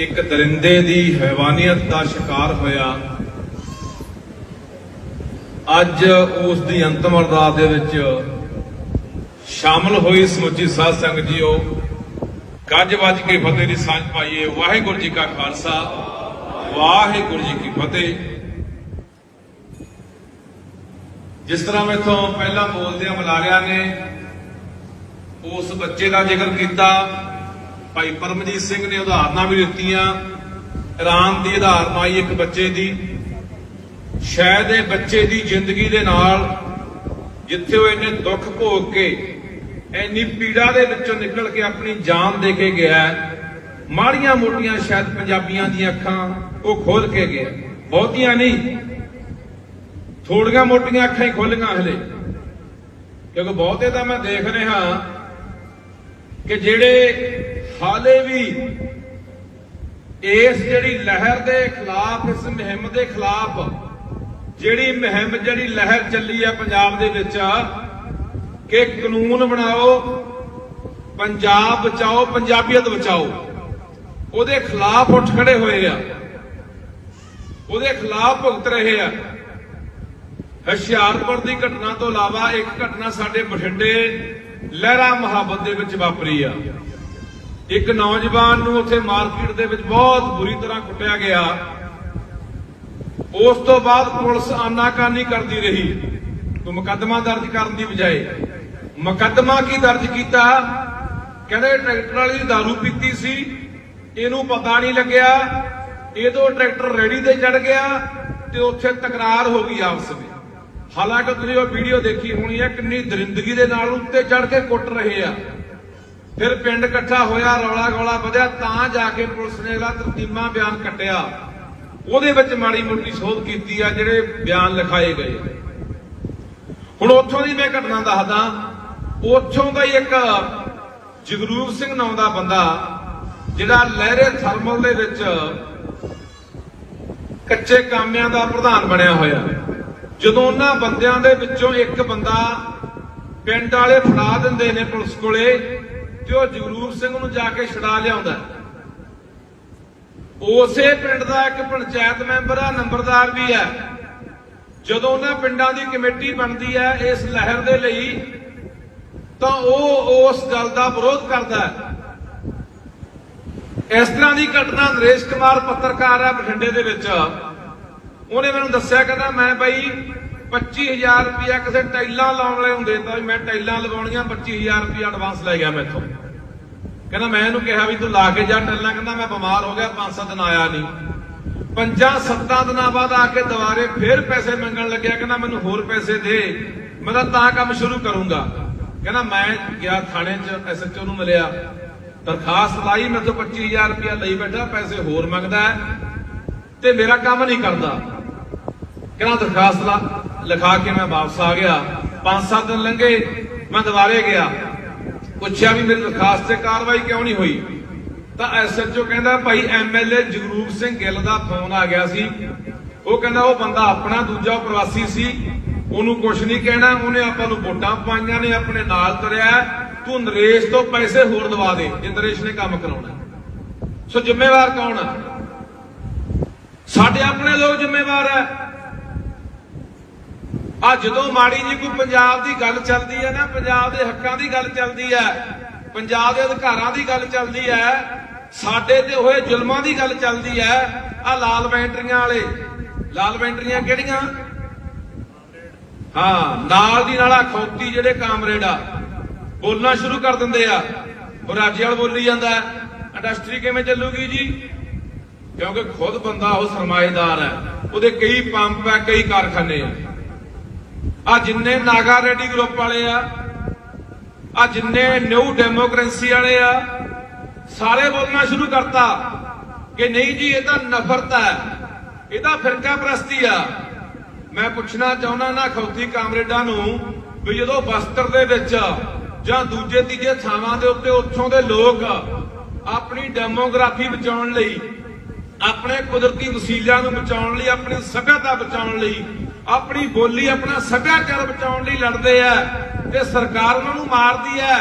ਇੱਕ ਦਰਿੰਦੇ ਦੀ ਹੈਵਾਨੀਅਤ ਦਾ ਸ਼ਿਕਾਰ ਹੋਇਆ। ਅੱਜ ਉਸ ਦੀ ਅੰਤਮ ਅਰਦਾਸ ਦੇ ਵਿੱਚ ਸ਼ਾਮਲ ਹੋਈ ਸਮੁੱਚੀ ਸਾਧ ਸੰਗਤ ਜੀਓ। ਗੱਜ ਵੱਜ ਕੇ ਫਤਿਹ ਦੀ ਸਾਂਝ ਪਾਈਏ। ਵਾਹਿਗੁਰੂ ਜੀ ਕਾ ਖਾਲਸਾ, ਵਾਹਿਗੁਰੂ ਜੀ ਕੀ ਫਤਿਹ। ਜਿਸ ਤਰ੍ਹਾਂ ਮੈਥੋਂ ਪਹਿਲਾਂ ਬੋਲਦਿਆਂ ਬੁਲਾਰਿਆਂ ਨੇ ਉਸ ਬੱਚੇ ਦਾ ਜ਼ਿਕਰ ਕੀਤਾ ਭਾਈ ਪਰਮਜੀਤ ਸਿੰਘ ਨੇ ਉਦਾਹਰਨਾਂ ਵੀ ਦਿੱਤੀਆਂ। ਇਰਾਨ ਦੀ ਉਦਾਹਰਨ ਆਈ ਇੱਕ ਬੱਚੇ ਦੀ। ਸ਼ਾਇਦ ਇਹ ਬੱਚੇ ਦੀ ਜ਼ਿੰਦਗੀ ਦੇ ਨਾਲ ਜਿੱਥੇ ਉਹ ਇੰਨੇ ਦੁੱਖ ਭੋਗ ਕੇ ਇੰਨੀ ਪੀੜਾ ਦੇ ਵਿੱਚੋਂ ਨਿਕਲ ਕੇ ਆਪਣੀ ਜਾਨ ਦੇ ਕੇ ਗਿਆ ਮਾੜੀਆਂ ਮੋਟੀਆਂ ਸ਼ਾਇਦ ਪੰਜਾਬੀਆਂ ਦੀਆਂ ਅੱਖਾਂ ਉਹ ਖੋਲ ਕੇ ਗਿਆ ਬਹੁਤੀਆਂ ਨਹੀਂ, ਥੋੜੀਆਂ ਮੋਟੀਆਂ ਅੱਖਾਂ ਹੀ ਖੋਲੀਆਂ ਹਲੇ। ਕਿਉਂਕਿ ਬਹੁਤੇ ਤਾਂ ਮੈਂ ਦੇਖ ਰਿਹਾ ਕਿ ਜਿਹੜੇ ਹਾਲੇ ਵੀ ਇਸ ਜਿਹੜੀ ਲਹਿਰ ਦੇ ਖਿਲਾਫ, ਇਸ ਮੁਹਿੰਮ ਦੇ ਖਿਲਾਫ, ਜਿਹੜੀ ਮੁਹਿੰਮ ਜਿਹੜੀ ਲਹਿਰ ਚੱਲੀ ਆ ਪੰਜਾਬ ਦੇ ਵਿੱਚ, ਕਿ ਕਾਨੂੰਨ ਬਣਾਓ, ਪੰਜਾਬ ਬਚਾਓ, ਪੰਜਾਬੀਅਤ ਬਚਾਓ, ਉਹਦੇ ਖਿਲਾਫ ਉੱਠ ਖੜੇ ਹੋਏ ਆ। ਉਹਦੇ ਖਿਲਾਫ ਭੁਗਤ ਰਹੇ ਆ। ਹੁਸ਼ਿਆਰਪੁਰ ਦੀ ਘਟਨਾ ਤੋਂ ਇਲਾਵਾ ਇੱਕ ਘਟਨਾ ਸਾਡੇ ਬਠਿੰਡੇ ਲਹਿਰਾ ਮੁਹੱਬਤ ਦੇ ਵਿੱਚ ਵਾਪਰੀ ਆ। ਇੱਕ ਨੌਜਵਾਨ ਨੂੰ ਉੱਥੇ ਮਾਰਕੀਟ ਦੇ ਵਿੱਚ ਬਹੁਤ ਬੁਰੀ ਤਰ੍ਹਾਂ ਕੁੱਟਿਆ ਗਿਆ। ਉਸ ਤੋਂ ਬਾਅਦ ਪੁਲਿਸ ਆਨਾਕਾਨੀ ਕਰਦੀ ਰਹੀ। ਕੋਈ ਮੁਕੱਦਮਾ ਦਰਜ ਕਰਨ ਦੀ ਬਜਾਏ ਮੁਕੱਦਮਾ ਕੀ ਦਰਜ ਕੀਤਾ? ਕਹਿੰਦੇ ਟਰੈਕਟਰ ਵਾਲੀ ਦੀ ਦਾਰੂ ਪੀਤੀ ਸੀ, ਇਹਨੂੰ ਪਤਾ ਨਹੀਂ ਲੱਗਿਆ। ਇਹਦੋਂ ਟਰੈਕਟਰ ਰੇੜੀ ਤੇ ਚੜ ਗਿਆ ਤੇ ਉੱਥੇ ਤਕਰਾਰ ਹੋ ਗਈ ਆਪਸ ਵਿੱਚ। ਹਾਲਾਂਕਿ ਤੁਸੀਂ ਉਹ ਵੀਡੀਓ ਦੇਖੀ ਹੋਣੀ ਹੈ, ਕਿੰਨੀ ਦਰਿੰਦਗੀ ਦੇ ਨਾਲ ਉੱਤੇ ਚੜ ਕੇ ਕੁੱਟ ਰਹੇ ਆ। ਫਿਰ ਪਿੰਡ ਇਕੱਠਾ ਹੋਇਆ, ਰੌਲਾ ਗੋਲਾ ਵਧਿਆ, ਤਾਂ ਜਾ ਕੇ ਪੁਲਿਸ ਨੇ ਇਹਦਾ ਤਰਤੀਮਾ ਬਿਆਨ ਕੱਟਿਆ। ਉਹਦੇ ਵਿੱਚ ਮਾੜੀ ਮੋਟੀ ਸੋਧ ਕੀਤੀ ਆ, ਜਿਹੜੇ ਬਿਆਨ ਲਿਖਾਏ ਗਏ। ਹੁਣ ਉੱਥੋਂ ਦੀ ਮੈਂ ਘਟਨਾ ਦੱਸਦਾ, ਉੱਥੋਂ ਦਾ ਹੀ ਇੱਕ ਜਗਰੂਪ ਸਿੰਘ ਨਾਮ ਦਾ ਬੰਦਾ, ਜਿਹੜਾ ਲਹਿਰੇ ਥਰਮਲ ਦੇ ਵਿੱਚ ਕੱਚੇ ਕਾਮਿਆਂ ਦਾ ਪ੍ਰਧਾਨ ਬਣਿਆ ਹੋਇਆ। ਜਦੋਂ ਉਹਨਾਂ ਬੰਦਿਆਂ ਦੇ ਵਿੱਚੋਂ ਇੱਕ ਬੰਦਾ ਪਿੰਡ ਵਾਲੇ ਫੜਾ ਦਿੰਦੇ ਨੇ ਪੁਲਿਸ ਕੋਲੇ ਤੇ ਉਹ ਜਗਰੂਪ ਸਿੰਘ ਨੂੰ ਜਾ ਕੇ ਛਡਾ ਲਿਆਉਂਦਾ ਉਸੇ ਪਿੰਡ ਦਾ ਇੱਕ ਪੰਚਾਇਤ ਮੈਂਬਰ ਆ, ਨੰਬਰਦਾਰ ਵੀ ਹੈ ਜਦੋਂ ਉਹਨਾਂ ਪਿੰਡਾਂ ਦੀ ਕਮੇਟੀ ਬਣਦੀ ਹੈ ਇਸ ਲਹਿਰ ਦੇ ਲਈ, ਤਾਂ ਉਹ ਉਸ ਗੱਲ ਦਾ ਵਿਰੋਧ ਕਰਦਾ ਹੈ। ਇਸ ਤਰ੍ਹਾਂ ਦੀ ਘਟਨਾ ਨਰੇਸ਼ ਕੁਮਾਰ ਪੱਤਰਕਾਰ ਹੈ ਬਠਿੰਡੇ ਦੇ ਵਿੱਚ। ਉਹਨੇ ਮੈਨੂੰ ਦੱਸਿਆ, ਕਹਿੰਦਾ ਮੈਂ ਬਾਈ 25000 ਰੁਪਇਆ ਕਿਸੇ ਟਾਈਲਾਂ ਲਾਉਣ ਵਾਲੇ ਨੂੰ ਦੇਤਾ ਵੀ ਮੈਂ ਟਾਈਲਾਂ ਲਗਾਉਣੀਆਂ 25000 ਰੁਪਇਆ ਐਡਵਾਂਸ ਲੈ ਗਿਆ ਮੈਥੋਂ। ਕਹਿੰਦਾ ਮੈਂ ਇਹਨੂੰ ਕਿਹਾ ਵੀ ਤੂੰ ਲਾ ਕੇ ਜਾ ਟਾਈਲਾਂ, ਕਹਿੰਦਾ ਮੈਂ ਬਿਮਾਰ ਹੋ ਗਿਆ 5-7 ਦਿਨ ਆਇਆ ਨਹੀਂ। ਪੰਜਾਂ ਸੱਤਾਂ ਦਿਨਾਂ ਬਾਅਦ ਆ ਕੇ ਦੁਬਾਰੇ ਫੇਰ ਪੈਸੇ ਮੰਗਣ ਲੱਗਿਆ, ਕਹਿੰਦਾ ਮੈਨੂੰ ਹੋਰ ਪੈਸੇ ਦੇ। ਮੈਂ ਤਾਂ ਤਾਂ ਕੰਮ ਸ਼ੁਰੂ ਕਰੂੰਗਾ। ਕਹਿੰਦਾ ਮੈਂ ਗਿਆ ਥਾਣੇ 'ਚ ਐਸਐਚਓ ਨੂੰ ਮਿਲਿਆ। ਦਰਖਾਸਤ ਲਾਈ ਮੈਂ ਤੋਂ 25000 ਰੁਪਇਆ ਲਈ ਬੈਠਾ, ਪੈਸੇ ਹੋਰ ਮੰਗਦਾ ਤੇ ਮੇਰਾ ਕੰਮ ਨਹੀਂ ਕਰਦਾ। ਕਹਿੰਦਾ ਦਰਖਾਸਤ ਲਾ। ਲਿਖਾ ਕੇ ਮੈਂ ਵਾਪਸ ਆ ਗਿਆ। 5-7 ਦਿਨ ਲੰਘੇ, ਮੈਂ ਦੁਬਾਰੇ ਗਿਆ। ਪੁੱਛਿਆ ਵੀ ਮੇਰੀ ਦਰਖਾਸਤ ਤੇ ਕਾਰਵਾਈ ਕਿਉਂ ਨਹੀਂ ਹੋਈ? ਤਾਂ ਐਸਐਚਓ ਕਹਿੰਦਾ, ਭਾਈ ਐਮਐਲਏ ਜਗਰੂਪ ਸਿੰਘ ਗਿੱਲ ਦਾ ਫੋਨ ਆ ਗਿਆ ਸੀ। ਉਹ ਕਹਿੰਦਾ, ਉਹ ਬੰਦਾ ਆਪਣਾ ਦੂਜਾ ਪ੍ਰਵਾਸੀ ਸੀ। ਉਹਨੂੰ ਕੁਝ ਨਹੀਂ ਕਹਿਣਾ। ਉਹਨੇ ਆਪਾਂ ਨੂੰ ਵੋਟਾਂ ਪਾਈਆਂ ਨੇ, ਆਪਣੇ ਨਾਲ ਤੁਰਿਆ ਤੂੰ ਨਰੇਸ਼ ਤੋਂ ਪੈਸੇ ਹੋਰ ਦਵਾ ਦੇ, ਜੇ ਨਰੇਸ਼ ਨੇ ਕੰਮ ਕਰਾਉਣਾ। ਸੋ ਜ਼ਿੰਮੇਵਾਰ ਕੌਣ ਹੈ ਸਾਡੇ ਆਪਣੇ ਲੋਕ ਜ਼ਿੰਮੇਵਾਰ ਹੈ। ਆ ਜਦੋਂ ਮਾੜੀ ਜੀ ਕੋਈ ਪੰਜਾਬ ਦੀ ਗੱਲ ਚੱਲਦੀ ਹੈ ਨਾ, ਪੰਜਾਬ ਦੇ ਹੱਕਾਂ ਦੀ ਗੱਲ ਚੱਲਦੀ ਹੈ, ਪੰਜਾਬ ਦੇ ਅਧਿਕਾਰਾਂ ਦੀ ਗੱਲ ਚੱਲਦੀ ਹੈ, ਸਾਡੇ ਤੇ ਹੋਏ ਜ਼ੁਲਮਾਂ ਦੀ ਗੱਲ ਚੱਲਦੀ ਹੈ, ਆ ਲਾਲ ਬੈਂਟਰੀਆਂ ਵਾਲੇ। ਲਾਲ ਬੈਂਟਰੀਆਂ ਕਿਹੜੀਆਂ? ਹਾਂ, ਨਾਲ ਦੀ ਨਾਲ ਆ ਖੌਤੀ ਜਿਹੜੇ ਕਾਮਰੇਡ ਆ, ਬੋਲਣਾ ਸ਼ੁਰੂ ਕਰ ਦਿੰਦੇ ਆ। ਉਹ ਰਾਜੇ ਵਾਲ ਬੋਲੀ ਜਾਂਦਾ ਇੰਡਸਟਰੀ ਕਿਵੇਂ ਚੱਲੂਗੀ ਜੀ? ਕਿਉਂਕਿ ਖੁਦ ਬੰਦਾ ਉਹ ਸਰਮਾਏਦਾਰ ਹੈ। ਉਹਦੇ ਕਈ ਪੰਪ ਹੈ, ਕਈ ਕਾਰਖਾਨੇ ਆ। ਆ ਜਿੰਨੇ ਨਾਗਾ ਰੈਡੀ ਗਰੁੱਪ ਵਾਲੇ ਆ ਆ ਜਿੰਨੇ ਨਿਊ ਡੈਮੋਕ੍ਰੇਸੀ ਵਾਲੇ ਆ, ਸਾਰੇ ਬੋਲਣਾ ਸ਼ੁਰੂ ਕਰਤਾ ਕਿ ਨਹੀਂ ਜੀ, ਇਹ ਤਾਂ ਨਫ਼ਰਤ ਹੈ ਇਹ ਤਾਂ ਫਿਰਕਾ ਪ੍ਰਸਤੀ ਆ। ਮੈਂ ਪੁੱਛਣਾ ਚਾਹੁੰਦਾ ਨਾ ਖੌਤੀ ਕਾਮਰੇਡਾਂ ਨੂੰ ਵੀ ਜਦੋਂ ਬਸਤਰ ਦੇ ਵਿੱਚ ਜਾਂ ਦੂਜੇ ਤੀਜੇ ਥਾਵਾਂ ਦੇ ਉੱਤੇ ਉੱਥੋਂ ਦੇ ਲੋਕ ਆਪਣੀ ਡੈਮੋਗ੍ਰਾਫੀ ਬਚਾਉਣ ਲਈ, ਆਪਣੇ ਕੁਦਰਤੀ ਵਸੀਲਿਆਂ ਨੂੰ ਬਚਾਉਣ ਲਈ, ਆਪਣੀ ਸਭਿਅਤਾ ਬਚਾਉਣ ਲਈ ਆਪਣੀ ਬੋਲੀ ਆਪਣਾ ਸੱਭਿਆਚਾਰ ਬਚਾਉਣ ਲਈ ਲੜਦੇ ਆ ਤੇ ਸਰਕਾਰ ਉਹਨਾਂ ਨੂੰ ਮਾਰਦੀ ਹੈ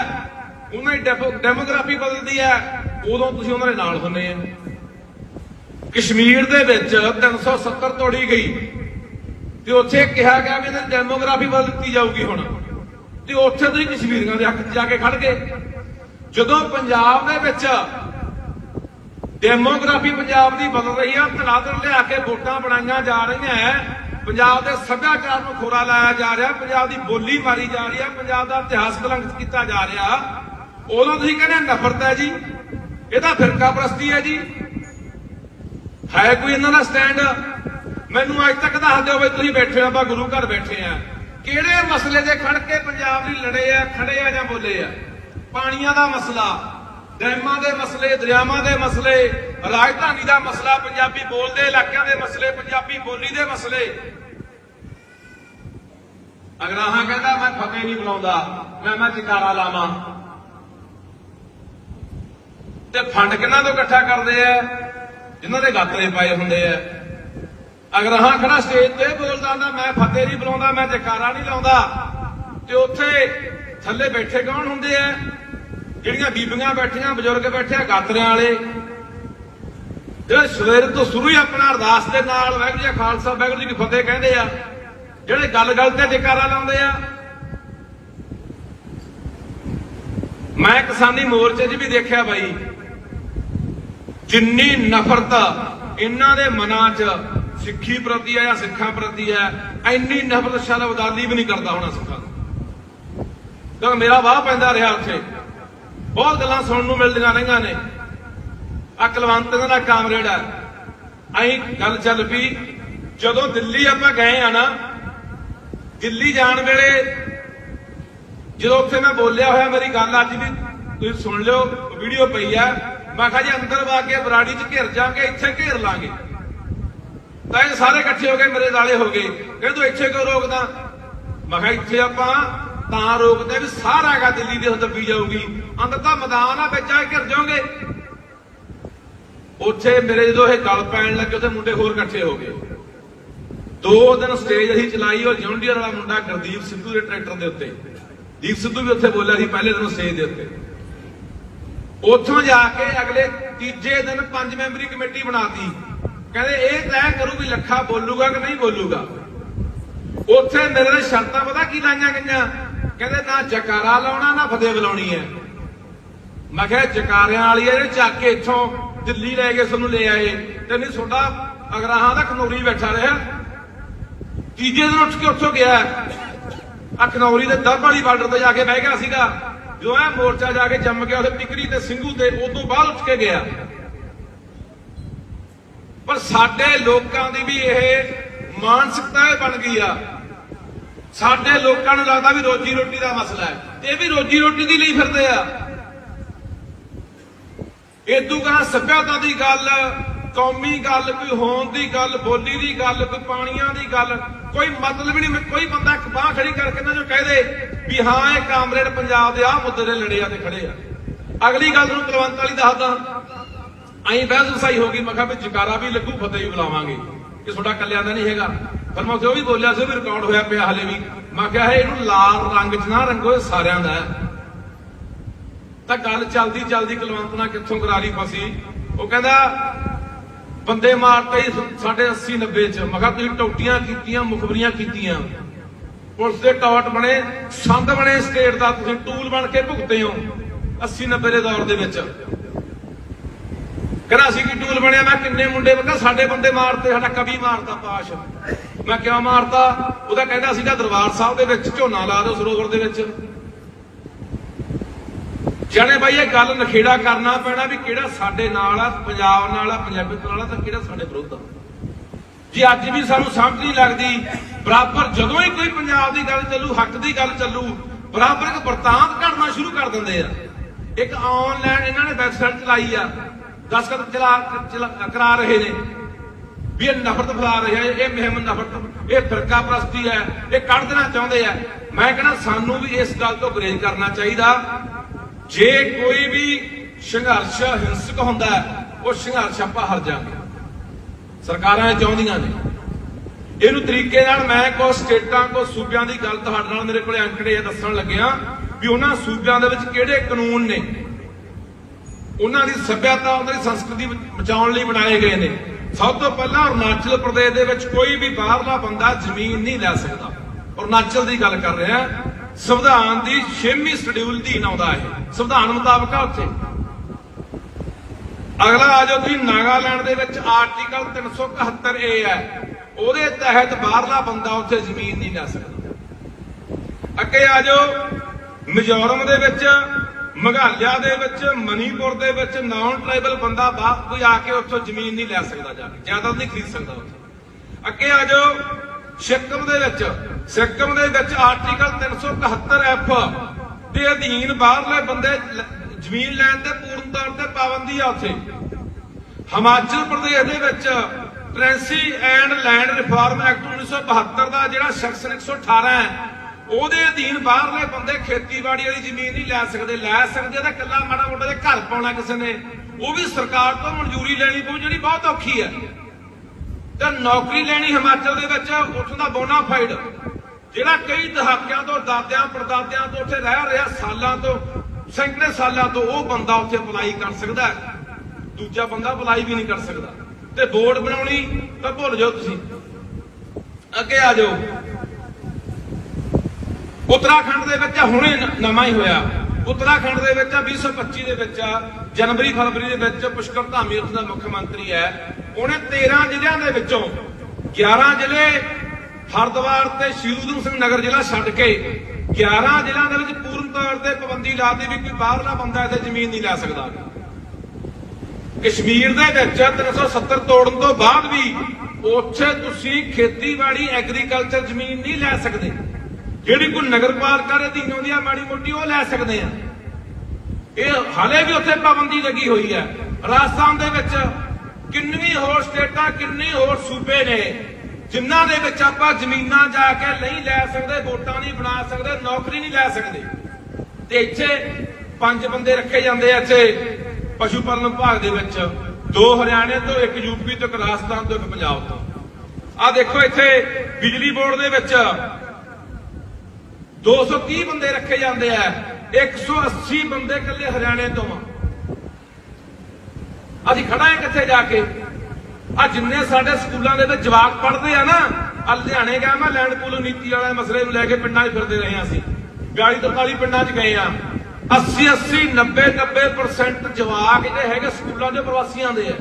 ਉਹਨਾਂ ਦੀ ਡੈਮੋ- ਡੈਮੋਗ੍ਰਾਫੀ ਬਦਲਦੀ ਹੈ ਉਦੋਂ ਤੁਸੀਂ ਉਹਨਾਂ ਦੇ ਨਾਲ ਹੁੰਦੇ ਆ। ਕਸ਼ਮੀਰ ਦੇ ਵਿੱਚ 370 ਤੋੜੀ ਗਈ ਤੇ ਉੱਥੇ ਕਿਹਾ ਗਿਆ ਵੀ ਇਹਦੀ ਡੈਮੋਗ੍ਰਾਫੀ ਬਦਲ ਦਿੱਤੀ ਜਾਊਗੀ ਹੁਣ। ਤੇ ਉੱਥੇ ਤੁਸੀਂ ਕਸ਼ਮੀਰੀਆਂ ਦੇ ਹੱਕ 'ਚ ਜਾ ਕੇ ਖੜ ਗਏ। ਜਦੋਂ ਪੰਜਾਬ ਦੇ ਵਿੱਚ ਡੈਮੋਗ੍ਰਾਫੀ ਪੰਜਾਬ ਦੀ ਬਦਲ ਰਹੀ ਆ ਤਨਾਦਰ ਲਿਆ ਕੇ ਵੋਟਾਂ ਬਣਾਈਆਂ ਜਾ ਰਹੀਆਂ ਹੈ ਪੰਜਾਬ ਦੇ ਸੱਭਿਆਚਾਰ ਨੂੰ ਖੋਰਾ ਲਾਇਆ ਜਾ ਰਿਹਾ, ਪੰਜਾਬ ਦੀ ਬੋਲੀ ਮਾਰੀ ਜਾ ਰਹੀ ਹੈ, ਪੰਜਾਬ ਦਾ ਇਤਿਹਾਸ ਕਲੰਕਿਤ ਕੀਤਾ ਜਾ ਰਿਹਾ। ਉਦੋਂ ਤੁਸੀਂ ਕਹਿੰਦੇ ਨਫ਼ਰਤ ਹੈ ਜੀ ਇਹਦਾ ਫਿਰਕਾ ਪ੍ਰਸਤੀ ਹੈ ਜੀ। ਹੈ ਕੋਈ ਇਹਨਾਂ ਦਾ ਸਟੈਂਡ ਮੈਨੂੰ ਅੱਜ ਤੱਕ ਦੱਸ ਦਿਓ ਵੀ ਤੁਸੀਂ ਬੈਠੇ ਹੋ, ਆਪਾਂ ਗੁਰੂ ਘਰ ਬੈਠੇ ਆ। ਕਿਹੜੇ ਮਸਲੇ ਦੇ ਖੜ ਕੇ ਪੰਜਾਬ ਦੀ ਲੜੇ ਆ, ਖੜੇ ਆ ਜਾਂ ਬੋਲੇ ਆ? ਪਾਣੀਆਂ ਦਾ ਮਸਲਾ। ਡੈਮਾਂ ਦੇ ਮਸਲੇ, ਦਰਿਆਵਾਂ ਦੇ ਮਸਲੇ, ਰਾਜਧਾਨੀ ਦਾ ਮਸਲਾ, ਪੰਜਾਬੀ ਬੋਲਦੇ ਇਲਾਕਿਆਂ ਦੇ ਮਸਲੇ, ਪੰਜਾਬੀ ਬੋਲੀ ਦੇ ਮਸਲੇ। ਅਗਰਾਹਾਂ ਕਹਿੰਦਾ, ਮੈਂ ਫਤਿਹ ਨਹੀਂ ਬੁਲਾਉਂਦਾ, ਮੈਂ ਮੈਂ ਚਿਕਾਰਾ ਲਾਵਾਂ। ਤੇ ਫੰਡ ਕਿਹਨਾਂ ਤੋਂ ਇਕੱਠਾ ਕਰਦੇ ਆ? ਜਿਨ੍ਹਾਂ ਦੇ ਗਾਤਰੇ ਪਾਏ ਹੁੰਦੇ ਆ। ਅਗਰਾਹਾਂ ਖੜਾ ਸਟੇਜ ਤੇ ਬੋਲਦਾ ਹੁੰਦਾ, ਮੈਂ ਫਤਿਹ ਨਹੀਂ ਬੁਲਾਉਂਦਾ, ਮੈਂ ਜਕਾਰਾ ਨਹੀਂ ਲਾਉਂਦਾ। ਤੇ ਉੱਥੇ ਥੱਲੇ ਬੈਠੇ ਕੌਣ ਹੁੰਦੇ ਆ? ਜਿਹੜੀਆਂ ਬੀਬੀਆਂ ਬੈਠੀਆਂ, ਬਜ਼ੁਰਗ ਬੈਠੇ ਆ ਗਾਤਰਿਆਂ ਵਾਲੇ। ਜਿਹੜੇ ਸਵੇਰ ਤੋਂ ਸ਼ੁਰੂ ਹੀ ਆਪਣਾ ਅਰਦਾਸ ਦੇ ਨਾਲ ਵਾਹਿਗੁਰੂ ਜੀ ਖਾਲਸਾ, ਵਾਹਿਗੁਰੂ ਜੀ ਕੀ ਫਤਿਹ ਕਹਿੰਦੇ ਆ, ਜਿਹੜੇ ਗੱਲ ਗੱਲ ਤੇ ਜਕਾਰਾ ਲਾਉਂਦੇ ਆ। ਮੈਂ ਕਿਸਾਨੀ ਮੋਰਚੇ 'ਚ ਵੀ ਦੇਖਿਆ ਬਾਈ, ਜਿੰਨੀ ਨਫ਼ਰਤ ਇਹਨਾਂ ਦੇ ਮਨਾਂ 'ਚ ਸਿੱਖੀ ਪ੍ਰਤੀ ਹੈ ਜਾਂ ਸਿੱਖਾਂ ਪ੍ਰਤੀ ਹੈ, ਇੰਨੀ ਨਫ਼ਰਤ ਸ਼ਾਇਦ ਵੀ ਨਹੀਂ ਕਰਦਾ ਹੋਣਾ ਸਿੱਖਾਂ ਨੂੰ। ਕਿਉਂਕਿ ਮੇਰਾ ਵਾਹ ਪੈਂਦਾ ਰਿਹਾ ਉੱਥੇ। ਬਹੁਤ ਗੱਲਾਂ ਸੁਣਨ ਨੂੰ ਮਿਲਦੀਆਂ ਰਹੀਆਂ ਨੇ। ਆ ਦਾ ਕਾਮਰੇਡ ਹੈ ਅਹੀਂ ਗੱਲ ਚੱਲ ਪਈ, ਜਦੋਂ ਦਿੱਲੀ ਆਪਾਂ ਗਏ ਆ ਨਾ, ਦਿੱਲੀ ਜਾਣ ਵੇਲੇ ਜਦੋਂ ਉੱਥੇ ਮੈਂ ਬੋਲਿਆ ਹੋਇਆ ਮੇਰੀ ਗੱਲ ਅੱਜ ਵੀ ਤੁਸੀਂ ਸੁਣ ਲਿਓ, ਵੀਡੀਓ ਪਈ ਆ। ਮੈਂ ਕਿਹਾ ਜੀ ਅੰਦਰ ਵਾ ਕੇ ਬਰਾੜੀ 'ਚ ਘਿਰ ਜਾਾਂਗੇ ਇੱਥੇ ਘੇਰ ਲਾਂਗੇ। ਤਾਂ ਇਹ ਸਾਰੇ ਇਕੱਠੇ ਹੋ ਗਏ, ਮੇਰੇ ਨਾਲੇ ਹੋ ਗਏ। ਕਹਿੰਦੇ ਤੂੰ ਇੱਥੇ ਕਿਉਂ ਰੋਕਦਾ? ਮੈਂ ਕਿਹਾ ਇੱਥੇ ਆਪਾਂ ਤਾਂ ਰੋਕਦੇ ਵੀ ਸਾਰਾ ਹੈਗਾ ਦਿੱਲੀ ਦੇ ਦੱਬੀ ਜਾਊਗੀ। ਅੰਦਰ ਤਾਂ ਮੈਦਾਨ ਆ, ਵਿੱਚ ਆ ਘਿਰ ਜਾਓਗੇ। ਉੱਥੇ ਮੇਰੇ ਜਦੋਂ ਇਹ ਗੱਲ ਪੈਣ ਲੱਗੇ, ਉੱਥੇ ਮੁੰਡੇ ਹੋਰ ਇਕੱਠੇ ਹੋ ਗਏ। ਦੋ ਦਿਨ ਸਟੇਜ ਅਸੀਂ ਚਲਾਈ, ਉਹ ਜੌਂਡੀਅਰ ਵਾਲਾ ਮੁੰਡਾ ਗੁਰਦੀਪ ਸਿੱਧੂ ਦੇ ਟਰੈਕਟਰ ਦੇ ਉੱਤੇ। ਦੀਪ ਸਿੱਧੂ ਵੀ ਉੱਥੇ ਬੋਲਿਆ ਸੀ, ਪਹਿਲੇ ਦਿਨ ਸਟੇਜ ਦੇ ਉੱਤੇ। ਉੱਥੋਂ ਜਾ ਕੇ ਅਗਲੇ ਤੀਜੇ ਦਿਨ ਪੰਜ ਮੈਂਬਰੀ ਕਮੇਟੀ ਬਣਾਤੀ। ਕਹਿੰਦੇ, ਇਹ ਤੈਅ ਕਰੂ ਵੀ ਲੱਖਾ ਬੋਲੂਗਾ ਕਿ ਨਹੀਂ ਬੋਲੂਗਾ। ਉੱਥੇ ਮੇਰੇ ਨਾਲ ਸ਼ਰਤਾਂ ਪਤਾ ਕੀ ਲਾਈਆਂ ਗਈਆਂ? ਕਹਿੰਦੇ ਨਾ ਜਕਾਰਾ ਲਾਉਣਾ, ਨਾ ਫਤਿਹ ਬੁਲਾਉਣੀ ਹੈ। ਮੈਂ ਕਿਹਾ, ਜਕਾਰਿਆਂ ਵਾਲੀ ਇਹ ਚੱਕ ਕੇ ਇੱਥੋਂ ਦਿੱਲੀ ਲੈ ਕੇ ਸਾਨੂੰ ਲੈ ਆਏ। ਤੇ ਨਹੀਂ, ਤੁਹਾਡਾ ਅਗਰਾਹਾਂ ਦਾ ਖਨੌਰੀ ਬੈਠਾ ਰਿਹਾ। ਤੀਜੇ ਦਿਨ ਉੱਠ ਕੇ ਉੱਥੋਂ ਗਿਆ। ਆ ਖਨੌਰੀ ਦੇ ਦਰਬ ਵਾਲੀ ਬਾਰਡਰ ਤੇ ਜਾ ਕੇ ਬਹਿ ਗਿਆ ਸੀਗਾ। ਜੋ ਐ ਮੋਰਚਾ ਜਾ ਕੇ ਜੰਮ ਗਿਆ, ਉਹਦੇ ਟਿਕਰੀ ਤੇ ਸਿੰਘੂ ਤੇ ਉਸ ਤੋਂ ਬਾਅਦ ਉੱਠ ਕੇ ਗਿਆ। ਪਰ ਸਾਡੇ ਲੋਕਾਂ ਦੀ ਵੀ ਇਹ ਮਾਨਸਿਕਤਾ ਇਹ ਬਣ ਗਈ ਆ। ਸਾਡੇ ਲੋਕਾਂ ਨੂੰ ਲੱਗਦਾ ਵੀ ਰੋਜੀ ਰੋਟੀ ਦਾ ਮਸਲਾ ਹੈ। ਇਹ ਵੀ ਰੋਜੀ ਰੋਟੀ ਦੀ ਲਈ ਫਿਰਦੇ ਆ। ਇਦੋਂ ਕਾ ਸੱਭਿਅਤਾ ਦੀ ਗੱਲ, ਕੌਮੀ ਗੱਲ, ਕੋਈ ਹੋਣ ਦੀ ਗੱਲ, ਬੋਲੀ ਦੀ ਗੱਲ, ਕੋਈ ਪਾਣੀਆਂ ਦੀ ਗੱਲ, ਕੋਈ ਮਤਲਬ ਨਹੀਂ ਕੋਈ ਬੰਦਾ ਇੱਕ ਬਾਹ ਖੜੀ ਕਰਕੇ ਨਾ ਜੋ ਕਹਿ ਦੇ ਵੀ ਹਾਂ, ਇਹ ਕਾਮਰੇਡ ਪੰਜਾਬ ਦੇ ਆਹ ਮੁੱਦੇ ਦੇ ਲੜੇ ਆ ਤੇ ਖੜੇ ਆ। ਅਗਲੀ ਗੱਲ ਨੂੰ ਕੁਲਵੰਤ ਵਾਲੀ ਦੱਸਦਾ। ਐਂ ਬਹਿਸ ਵਸਾਈ ਹੋ ਗਈ, ਮੈਂ ਕਿਹਾ ਵੀ ਜਕਾਰਾ ਵੀ ਲੱਗੂ, ਫਤਿਹ ਵੀ ਬੁਲਾਵਾਂਗੇ। ਕਿ ਤੁਹਾਡਾ ਕੱਲਿਆਂ ਦਾ ਨਹੀਂ ਹੈਗਾ। ਪਰ ਮੈਂ ਉੱਥੇ ਉਹ ਵੀ ਬੋਲਿਆ ਸੀ ਵੀ ਰਿਕਾਰਡ ਹੋਇਆ ਪਿਆ ਹਲੇ ਵੀ। ਮੈਂ ਕਿਹਾ ਇਹਨੂੰ ਲਾਲ ਰੰਗ 'ਚ ਨਾ ਰੰਗੋ ਇਹ ਸਾਰਿਆਂ ਦਾ ਤਾਂ ਗੱਲ ਚੱਲਦੀ ਚੱਲਦੀ ਕੁਲਵੰਤ ਨਾਲ ਕਿੱਥੋਂ ਕਰਾਰੀ ਫਸੀ? ਉਹ ਕਹਿੰਦਾ, ਬੰਦੇ ਮਾਰਤੇ ਸਾਡੇ 80 90 ਚ। ਮੈਂ ਕਿਹਾ, ਤੁਸੀਂ ਟੌਟੀਆਂ ਕੀਤੀਆਂ, ਮੁਖਬਰੀਆਂ ਕੀਤੀਆਂ। ਪੁਲਿਸ ਦੇ ਟੌਟ ਬਣੇ, ਸੰਦ ਬਣੇ ਸਟੇਟ ਦਾ, ਤੁਸੀਂ ਟੂਲ ਬਣ ਕੇ ਭੁਗਤੇ ਹੋ 80 90 ਦੇ ਦੌਰ ਦੇ ਵਿੱਚ। ਕਹਿੰਦਾ, ਅਸੀਂ ਕੀ ਟੂਲ ਬਣਿਆ? ਮੈਂ ਕਿੰਨੇ ਮੁੰਡੇ? ਮੈਂ ਕਿਹਾ, ਸਾਡੇ ਬੰਦੇ ਮਾਰਤੇ, ਸਾਡਾ ਕਵੀ ਮਾਰਤਾ ਪਾਸ਼। ਮੈਂ ਕਿਉਂ ਮਾਰਤਾ, ਉਹਦਾ ਕਹਿੰਦਾ ਸੀਗਾ ਦਰਬਾਰ ਸਾਹਿਬ ਦੇ ਵਿੱਚ ਝੋਨਾ ਲਾ ਦਿਓ ਸਰੋਵਰ ਦੇ ਵਿੱਚ। ਜਾਣੇ ਬਾਈ, ਇਹ ਗੱਲ ਨਖੇੜਾ ਕਰਨਾ ਪੈਣਾ ਵੀ ਕਿਹੜਾ ਸਾਡੇ ਨਾਲ ਆ, ਪੰਜਾਬ ਨਾਲ ਆ ਪੰਜਾਬੀਅਤ ਨਾਲ ਆ, ਤਾਂ ਕਿਹੜਾ ਸਾਡੇ ਵਿਰੁੱਧ ਆ। ਜੀ ਅੱਜ ਵੀ ਸਾਨੂੰ ਸਮਝ ਨਹੀਂ ਲੱਗਦੀ, ਬਰਾਬਰ ਜਦੋਂ ਹੀ ਕੋਈ ਪੰਜਾਬ ਦੀ ਗੱਲ ਚੱਲੂ, ਹੱਕ ਦੀ ਗੱਲ ਚੱਲੂ, ਬਰਾਬਰ ਇੱਕ ਵਰਤਾਂਤ ਘੜਨਾ ਸ਼ੁਰੂ ਕਰ ਦਿੰਦੇ ਆ। ਇੱਕ ਆਨਲਾਈਨ ਇਹਨਾਂ ਨੇ ਵੈਬਸਾਈਟ ਚਲਾਈ ਆ ਦਸਤਖਤ ਚਲਾ- ਕਰਾ ਰਹੇ ਨੇ। ਵੀ ਇਹ ਨਫ਼ਰਤ ਫੈਲਾ ਰਿਹਾ ਇਹ ਮੁਹਿੰਮ ਨਫ਼ਰਤ, ਇਹ ਫਿਰਕਾ ਪ੍ਰਸਤੀ ਹੈ, ਇਹ ਕੱਢ ਦੇਣਾ ਚਾਹੁੰਦੇ ਆ। ਮੈਂ ਕਹਿੰਦਾ ਸਾਨੂੰ ਵੀ ਇਸ ਗੱਲ ਤੋਂ ਗੁਰੇਜ਼ ਕਰਨਾ ਚਾਹੀਦਾ। ਜੇ ਕੋਈ ਵੀ ਸੰਘਰਸ਼, ਹਿੰਸਕ ਹੁੰਦਾ ਉਹ ਸੰਘਰਸ਼ ਆਪਾਂ ਹਾਰ ਜਾਵਾਂਗੇ ਸਰਕਾਰਾਂ ਇਹ ਚਾਹੁੰਦੀਆਂ ਨੇ। ਇਹਨੂੰ ਤਰੀਕੇ ਨਾਲ ਮੈਂ ਕੋ ਸਟੇਟਾਂ ਕੋ ਸੂਬਿਆਂ ਦੀ ਗੱਲ ਤੁਹਾਡੇ ਨਾਲ ਮੇਰੇ ਕੋਲੇ ਅੰਕੜੇ ਇਹ ਦੱਸਣ ਲੱਗਿਆ ਵੀ ਉਹਨਾਂ ਸੂਬਿਆਂ ਦੇ ਵਿੱਚ ਕਿਹੜੇ ਕਾਨੂੰਨ ਨੇ। ਉਹਨਾਂ ਦੀ ਸੱਭਿਅਤਾ, ਉਹਨਾਂ ਦੀ ਸੰਸਕ੍ਰਿਤੀ ਬਚਾਉਣ ਲਈ ਬਣਾਏ ਗਏ ਨੇ। ਸਭ ਤੋਂ ਪਹਿਲਾਂ ਅਰੁਣਾਚਲ ਪ੍ਰਦੇਸ਼ ਦੇ ਵਿੱਚ ਕੋਈ ਵੀ ਬਾਹਰਲਾ ਬੰਦਾ ਜ਼ਮੀਨ ਨਹੀਂ ਲੈ ਸਕਦਾ। ਅਰੁਣਾਚਲ ਦੀ ਗੱਲ ਕਰ ਰਿਹਾ ਸੰਵਿਧਾਨ ਦੀ 6ਵੀਂ ਸ਼ਡਿਊਲ ਦੀ ਆਉਂਦਾ ਹੈ। ਸੰਵਿਧਾਨ ਮੁਤਾਬਕ ਆ ਉੱਥੇ। ਅਗਲਾ ਆ ਜਾਓ ਤੁਸੀਂ, ਨਾਗਾਲੈਂਡ ਦੇ ਵਿੱਚ ਆਰਟੀਕਲ 371 ਏ ਹੈ। ਉਹਦੇ ਤਹਿਤ ਬਾਹਰਲਾ ਬੰਦਾ ਉੱਥੇ ਜ਼ਮੀਨ ਨਹੀਂ ਲੈ ਸਕਦਾ। ਅੱਗੇ ਆ ਜਾਓ, ਮਿਜ਼ੋਰਮ ਦੇ ਵਿੱਚ ਮੇਘਾਲਿਆ ਦੇ ਵਿੱਚ, ਮਨੀਪੁਰ ਦੇ ਵਿੱਚ ਨਾਨ ਟ੍ਰਾਈਬਲ ਬੰਦਾ ਬਾਹਰ ਕੋਈ ਆ ਕੇ ਉੱਥੋਂ ਜ਼ਮੀਨ ਨਹੀਂ ਲੈ ਸਕਦਾ ਜਾ ਕੇ, ਜ਼ਿਆਦਾ ਨਹੀਂ ਖਰੀਦ ਸਕਦਾ ਉੱਥੇ। ਅੱਗੇ ਆ ਜਾਓ, ਸਿੱਕਮ ਦੇ ਵਿੱਚ, ਸਿੱਕਮ ਦੇ ਵਿੱਚ ਆਰਟੀਕਲ 371 ਐਫ ਦੇ ਅਧੀਨ ਬਾਹਰਲੇ ਬੰਦੇ ਜ਼ਮੀਨ ਲੈਣ ਤੇ ਪੂਰਨ ਤੌਰ ਤੇ ਪਾਬੰਦੀ ਆ ਉੱਥੇ। ਹਿਮਾਚਲ ਪ੍ਰਦੇਸ਼ ਦੇ ਵਿੱਚ tenancy and land reform act 1972 ਦਾ ਜਿਹੜਾ ਸੈਕਸ਼ਨ 118 ਹੈ ਉਹਦੇ ਅਧੀਨ ਬਾਹਰਲੇ ਬੰਦੇ ਖੇਤੀਬਾੜੀ ਵਾਲੀ ਜ਼ਮੀਨ ਨਹੀਂ ਲੈ ਸਕਦੇ ਲੈ ਸਕਦੇ ਤਾਂ ਕੱਲਾ ਮਾੜਾ ਮੋਟਾ ਦੇ ਘਰ ਪਾਉਣਾ ਕਿਸੇ ਨੇ। ਉਹ ਵੀ ਸਰਕਾਰ ਤੋਂ ਮਨਜ਼ੂਰੀ ਲੈਣੀ ਪਊ, ਜਿਹੜੀ ਬਹੁਤ ਔਖੀ ਹੈ। ਤੇ ਨੌਕਰੀ ਲੈਣੀ ਹਿਮਾਚਲ ਦੇ ਵਿੱਚ, ਉੱਥੋਂ ਦਾ ਬੋਨਾਫਾਈਡ ਜਿਹੜਾ ਕਈ ਦਹਾਕਿਆਂ ਤੋਂ ਦਾਦਿਆਂ ਪੜਦਾਦਿਆਂ ਤੋਂ ਉੱਥੇ ਰਹਿ ਰਿਹਾ, ਸਾਲਾਂ ਤੋਂ, ਸੈਂਕੜੇ ਸਾਲਾਂ ਤੋਂ ਉਹ ਬੰਦਾ ਉੱਥੇ ਅਪਲਾਈ ਕਰ ਸਕਦਾ ਦੂਜਾ ਬੰਦਾ ਅਪਲਾਈ ਵੀ ਨਹੀਂ ਕਰ ਸਕਦਾ। ਤੇ ਬੋਰਡ ਬਣਾਉਣੀ, ਤਾਂ ਭੁੱਲ ਜਾਓ ਤੁਸੀਂ। ਅੱਗੇ ਆ ਜਾਓ। ਉੱਤਰਾਖੰਡ ਦੇ ਵਿੱਚ ਹੁਣੇ ਨਵਾਂ ਹੀ ਹੋਇਆ। ਉੱਤਰਾਖੰਡ ਦੇ ਵਿੱਚ 2025 ਦੇ ਵਿੱਚ ਜਨਵਰੀ ਫਰਵਰੀ ਦੇ ਵਿੱਚ ਪੁਸ਼ਕਰ ਧਾਮੀ ਉੱਥੇ ਦਾ ਮੁੱਖ ਮੰਤਰੀ ਹੈ। ਉਹਨੇ 13 ਜ਼ਿਲ੍ਹਿਆਂ ਦੇ ਵਿੱਚੋਂ 11 ਜ਼ਿਲ੍ਹੇ ਹਰਦੁਆਰ ਤੇ ਸ਼੍ਰੀ ਊਧਮ ਸਿੰਘ ਨਗਰ ਜ਼ਿਲ੍ਹਾ ਛੱਡ ਕੇ 11 ਜ਼ਿਲ੍ਹਿਆਂ ਦੇ ਵਿੱਚ ਪੂਰਨ ਤੌਰ ਤੇ ਪਾਬੰਦੀ ਲਾਤੀ ਵੀ ਕੋਈ ਬਾਹਰਲਾ ਬੰਦਾ ਇੱਥੇ ਜ਼ਮੀਨ ਨਹੀਂ ਲੈ ਸਕਦਾ। ਕਸ਼ਮੀਰ ਦੇ ਵਿੱਚ 370 ਤੋੜਨ ਤੋਂ ਬਾਅਦ ਵੀ ਉੱਥੇ ਤੁਸੀਂ ਖੇਤੀਬਾੜੀ, ਐਗਰੀਕਲਚਰ ਜ਼ਮੀਨ ਨਹੀਂ ਲੈ ਸਕਦੇ। ਜਿਹੜੀ ਕੋਈ ਨਗਰ ਪਾਲਿਕਾ ਦੇ ਅਧੀਨ ਆਉਂਦੀ ਆ, ਮਾੜੀ ਮੋਟੀ, ਉਹ ਲੈ ਸਕਦੇ ਆ। ਇਹ ਹਾਲੇ ਵੀ ਉੱਥੇ ਪਾਬੰਦੀ ਲੱਗੀ ਹੋਈ ਹੈ ਰਾਜਸਥਾਨ ਦੇ ਵਿੱਚ ਕਿੰਨੀ ਹੋਰ ਸਟੇਟਾਂ, ਕਿੰਨੇ ਹੋਰ ਸੂਬੇ ਨੇ, ਜਿਨ੍ਹਾਂ ਦੇ ਵਿੱਚ ਆਪਾਂ ਜ਼ਮੀਨਾਂ ਜਾ ਕੇ ਨਹੀਂ ਲੈ ਸਕਦੇ, ਵੋਟਾਂ ਨਹੀਂ ਬਣਾ ਸਕਦੇ, ਨੌਕਰੀ ਨਹੀਂ ਲੈ ਸਕਦੇ। ਤੇ ਇੱਥੇ ਪੰਜ ਬੰਦੇ ਰੱਖੇ ਜਾਂਦੇ ਆ ਇੱਥੇ, ਪਸ਼ੂ ਪਾਲਣ ਵਿਭਾਗ ਦੇ ਵਿੱਚ। ਦੋ ਹਰਿਆਣੇ ਤੋਂ, ਇੱਕ ਯੂਪੀ ਤੋਂ, ਇੱਕ ਰਾਜਸਥਾਨ ਤੋਂ, ਇੱਕ ਪੰਜਾਬ ਤੋਂ। ਆ ਦੇਖੋ ਇੱਥੇ ਬਿਜਲੀ ਬੋਰਡ ਦੇ ਵਿੱਚ 230 ਬੰਦੇ ਰੱਖੇ ਜਾਂਦੇ ਆ 180 ਬੰਦੇ ਇਕੱਲੇ ਹਰਿਆਣੇ ਤੋਂ ਆ। ਅਸੀਂ ਖੜਾ ਹੈ ਕਿੱਥੇ ਜਾ ਕੇ? ਆ ਜਿੰਨੇ ਸਾਡੇ ਸਕੂਲਾਂ ਦੇ ਵਿੱਚ ਜਵਾਕ ਪੜ੍ਹਦੇ ਆ ਨਾ ਆ ਲੁਧਿਆਣੇ ਗਿਆ ਮੈਂ, ਲੈਂਡ ਪੂਲ ਨੀਤੀ ਵਾਲੇ ਮਸਲੇ ਨੂੰ ਲੈ ਕੇ ਪਿੰਡਾਂ 'ਚ ਫਿਰਦੇ ਰਹੇ ਹਾਂ ਅਸੀਂ। 42 ਤੋਂ 43 ਪਿੰਡਾਂ 'ਚ ਗਏ ਆ। 80 80 90 90% ਜਵਾਕ ਜਿਹੜੇ ਹੈਗੇ ਸਕੂਲਾਂ ਦੇ ਪ੍ਰਵਾਸੀਆਂ ਦੇ ਆ।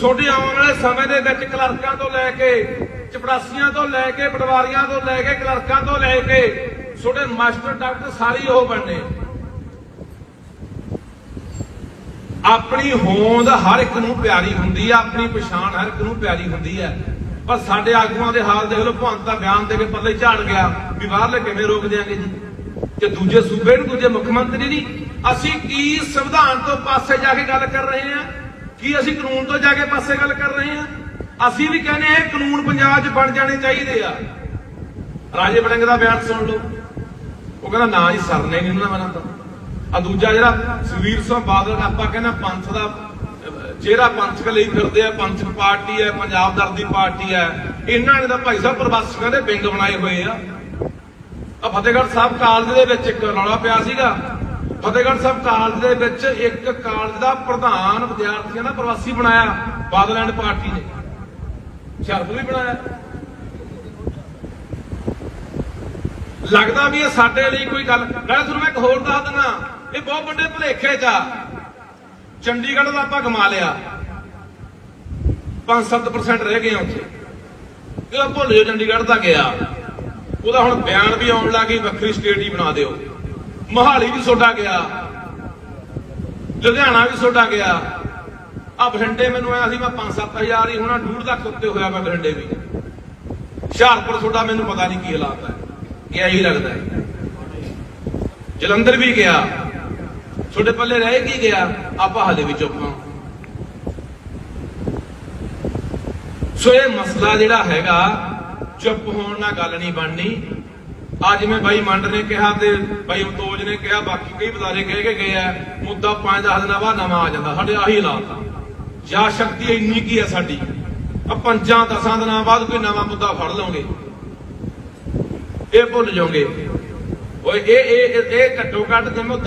ਛੋਟੇ ਆਉਣ ਵਾਲੇ ਸਮੇਂ ਦੇ ਵਿੱਚ ਕਲਰਕਾਂ ਤੋਂ ਲੈ ਕੇ, ਚਪੜਾਸੀਆਂ ਤੋਂ ਲੈ ਕੇ, ਪਟਵਾਰੀਆਂ ਤੋਂ ਲੈ ਕੇ, ਕਲਰਕਾਂ ਤੋਂ ਲੈ ਕੇ ਛੋਟੇ ਮਾਸਟਰ ਡਾਕਟਰ ਸਾਰੇ ਉਹ ਬਣਨੇ। ਆਪਣੀ ਹੋਂਦ ਹਰ ਇੱਕ ਨੂੰ ਪਿਆਰੀ ਹੁੰਦੀ ਆ, ਆਪਣੀ ਪਛਾਣ ਹਰ ਇੱਕ ਨੂੰ ਪਿਆਰੀ ਹੁੰਦੀ ਹੈ ਪਰ ਸਾਡੇ ਆਗੂਆਂ ਦੇ ਹਾਲ ਦੇਖ ਲਓ ਭਵੰਤ ਦਾ ਬਿਆਨ ਦੇ ਕੇ ਪੱਲੇ ਝਾੜ ਗਿਆ, ਵੀ ਬਾਹਰਲੇ ਕਿਵੇਂ ਰੋਕ ਦਿਆਂਗੇ ਜੀ? ਤੇ ਦੂਜੇ ਸੂਬੇ ਨੂੰ, ਦੂਜੇ ਮੁੱਖ ਮੰਤਰੀ ਨਹੀਂ, ਅਸੀਂ ਕੀ ਸੰਵਿਧਾਨ ਤੋਂ ਪਾਸੇ ਜਾ ਕੇ ਗੱਲ ਕਰ ਰਹੇ ਹਾਂ ਕੀ ਅਸੀਂ ਕਾਨੂੰਨ ਤੋਂ ਜਾ ਕੇ ਪਾਸੇ ਗੱਲ ਕਰ ਰਹੇ ਹਾਂ ਅਸੀਂ ਵੀ ਕਹਿੰਦੇ ਹਾਂ ਕਾਨੂੰਨ ਪੰਜਾਬ 'ਚ ਬਣ ਜਾਣੇ ਚਾਹੀਦੇ ਆ। ਰਾਜੇ ਬੜਿੰਗ ਦਾ ਬਿਆਨ ਸੁਣ ਲਓ। ਉਹ ਕਹਿੰਦਾ ਨਾ ਜੀ ਸਰਨੇ ਨਹੀਂ ਉਹਨਾਂ ਦਾ ਤਾਂ। ਆ ਦੂਜਾ ਜਿਹੜਾ ਸੁਵੀਰ ਸਿੰਘ ਬਾਦਲ ਆਪਾਂ ਕਹਿੰਦਾ ਪੰਥ ਦਾ ਅਹ, ਪੰਥਕ ਲਈ ਫਿਰਦੇ ਆ ਪੰਥਕ ਪਾਰਟੀ ਹੈ ਪੰਜਾਬ ਦਰਦੀ ਪਾਰਟੀ ਹੈ। ਇਹਨਾਂ ਨੇ ਤਾਂ ਭਾਈ ਸਾਹਿਬ ਪ੍ਰਵਾਸੀਆਂ ਦੇ ਵਿੰਗ ਬਣਾਏ ਹੋਏ ਆ। ਆ ਫਤਿਹਗੜ੍ਹ ਸਾਹਿਬ ਕਾਲਜ ਦੇ ਵਿੱਚ ਇੱਕ ਰੌਲਾ ਪਿਆ ਸੀਗਾ। ਫਤਿਹਗੜ੍ਹ ਸਾਹਿਬ ਕਾਲਜ ਦੇ ਵਿੱਚ ਇੱਕ ਕਾਲਜ ਦਾ ਪ੍ਰਧਾਨ ਵਿਦਿਆਰਥੀਆਂ ਦਾ ਪ੍ਰਵਾਸੀ ਬਣਾਇਆ ਬਾਦਲੈਂਡ ਪਾਰਟੀ ਨੇ। ਹੁਸ਼ਿਆਰਪੁਰ ਵੀ ਬਣਾਇਆ। ਲੱਗਦਾ ਵੀ ਇਹ ਸਾਡੇ ਲਈ ਕੋਈ ਗੱਲ। ਮੈਂ ਤੁਹਾਨੂੰ ਮੈਂ ਇੱਕ ਹੋਰ ਦੱਸ ਦਿੰਦਾ, ਇਹ ਬਹੁਤ ਵੱਡੇ ਭੁਲੇਖੇ 'ਚ ਆ। ਚੰਡੀਗੜ੍ਹ ਦਾ ਆਪਾਂ ਕਮਾ ਲਿਆ। 5-7% ਰਹਿ ਗਏ ਉੱਥੇ। ਇਹ ਭੁੱਲ ਜਾਓ, ਚੰਡੀਗੜ੍ਹ ਦਾ ਗਿਆ। ਉਹਦਾ ਹੁਣ ਬਿਆਨ ਵੀ ਆਉਣ ਲੱਗੀ ਵੱਖਰੀ ਸਟੇਟ ਹੀ ਬਣਾ ਦਿਓ। ਮੋਹਾਲੀ ਵੀ ਸੋਡਾ ਗਿਆ। ਲੁਧਿਆਣਾ ਵੀ ਸੋਡਾ ਗਿਆ। ਆ ਬਠਿੰਡੇ ਮੈਨੂੰ ਆਇਆ ਸੀ, ਮੈਂ 5-7000 ਹੀ ਹੋਣਾ ਡੂਢ ਲੱਖ ਉੱਤੇ ਹੋਇਆ ਮੈਂ ਬਠਿੰਡੇ ਵੀ। ਹੁਸ਼ਿਆਰਪੁਰ ਸੋਡਾ, ਮੈਨੂੰ ਪਤਾ ਨਹੀਂ ਕੀ ਹਾਲਾਤ ਹੈ ਗਿਆ ਹੀ ਲੱਗਦਾ ਜਲੰਧਰ ਵੀ ਗਿਆ। ਤੁਹਾਡੇ ਪੱਲੇ ਰਹਿ ਕੀ ਗਿਆ। ਆਪਾਂ ਹਲੇ ਵੀ ਚੁੱਪ ਹਾਂ। ਸੋ ਇਹ ਮਸਲਾ ਜਿਹੜਾ ਹੈਗਾ, ਚੁੱਪ ਹੋਣ ਨਾਲ ਗੱਲ ਨਹੀਂ ਬਣਨੀ। ਅੱਜ ਮੈਂ ਬਾਈ ਮੰਡ ਨੇ ਕਿਹਾ ਤੇ ਬਾਈ ਉਤੋਜ ਨੇ ਕਿਹਾ, ਬਾਕੀ ਕਈ ਬਜ਼ਾਰੇ ਕਹਿ ਕੇ ਗਏ ਆ, ਮੁੱਦਾ 5-10 ਦਿਨਾਂ ਬਾਅਦ ਨਵਾਂ ਆ ਜਾਂਦਾ। ਸਾਡੇ ਆਹੀ ਹਾਲਾਤ ਆ। ਜਾਂ ਸ਼ਕਤੀ ਇੰਨੀ ਕੀ ਹੈ ਸਾਡੀ? ਆ ਪੰਜਾਂ ਦਸਾਂ ਦਿਨਾਂ ਬਾਅਦ ਕੋਈ ਨਵਾਂ ਮੁੱਦਾ ਫੜ ਲਓਗੇ ਇਹ ਭੁੱਲ ਜਾਓਗੇ। ਓਏ ਇਹ ਇਹ ਇਹ- ਘੱਟੋ ਘੱਟ ਜਿਵੇਂ